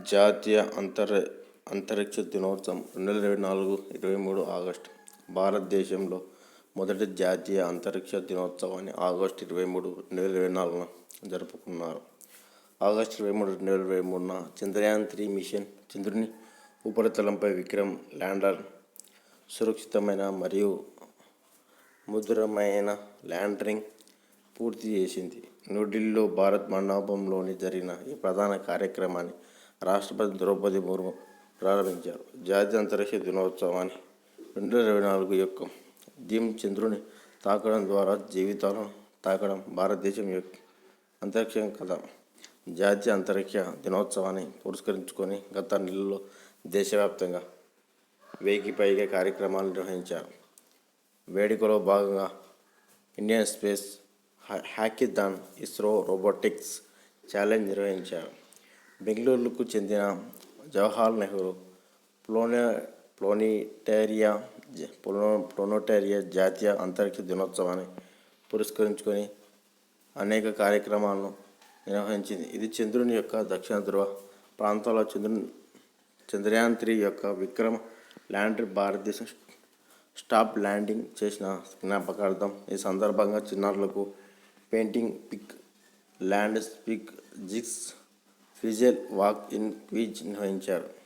జాతీయ అంతర అంతరిక్ష దినోత్సవం రెండు వేల ఇరవై నాలుగు ఇరవై మూడు ఆగస్టు. భారతదేశంలో మొదటి జాతీయ అంతరిక్ష దినోత్సవాన్ని ఆగస్టు ఇరవై మూడు రెండు వేల ఇరవై నాలుగున జరుపుకున్నారు. ఆగస్టు ఇరవై మూడు రెండు వేల ఇరవై మూడున చంద్రయాన్ త్రీ మిషన్ చంద్రుని ఉపరితలంపై విక్రమ్ ల్యాండర్ సురక్షితమైన మరియు ముద్రమైన ల్యాండరింగ్ పూర్తి చేసింది. న్యూఢిల్లీలో భారత్ మండపంలోని జరిగిన ఈ ప్రధాన కార్యక్రమాన్ని రాష్ట్రపతి ద్రౌపది ముర్ము ప్రారంభించారు. జాతీయ అంతరిక్ష దినోత్సవాన్ని రెండు వేల ఇరవై నాలుగు యొక్క దీం చంద్రుని తాకడం ద్వారా జీవితాలను తాకడం భారతదేశం యొక్క అంతరిక్షం కథ జాతీయ అంతరిక్ష దినోత్సవాన్ని పురస్కరించుకొని గత నెలలో దేశవ్యాప్తంగా వెయ్యికి పైగా కార్యక్రమాలు నిర్వహించారు. వేడుకలో భాగంగా Indian space hackathon ISRO robotics challenge నిర్వహించారు. బెంగళూరుకు చెందిన జవహర్ నెహ్రూ ప్లోనే ప్లోనిటేరియా ప్లో ప్లోనోటేరియా జాతీయ అంతరిక్ష దినోత్సవాన్ని పురస్కరించుకొని అనేక కార్యక్రమాలను నిర్వహించింది. ఇది చంద్రుని యొక్క దక్షిణ ధ్రువ ప్రాంతంలో చంద్రుని చంద్రయాన్ త్రీ యొక్క విక్రమ్ ల్యాండర్ భారతదేశం స్టాప్ ల్యాండింగ్ చేసిన జ్ఞాపకార్థం ఈ సందర్భంగా చిన్నారులకు పెయింటింగ్ పిక్ ల్యాండ్ స్పిక్ జిక్స్ ఫిజిల్ వాక్ ఇన్ క్విజ్ నిర్వహించారు.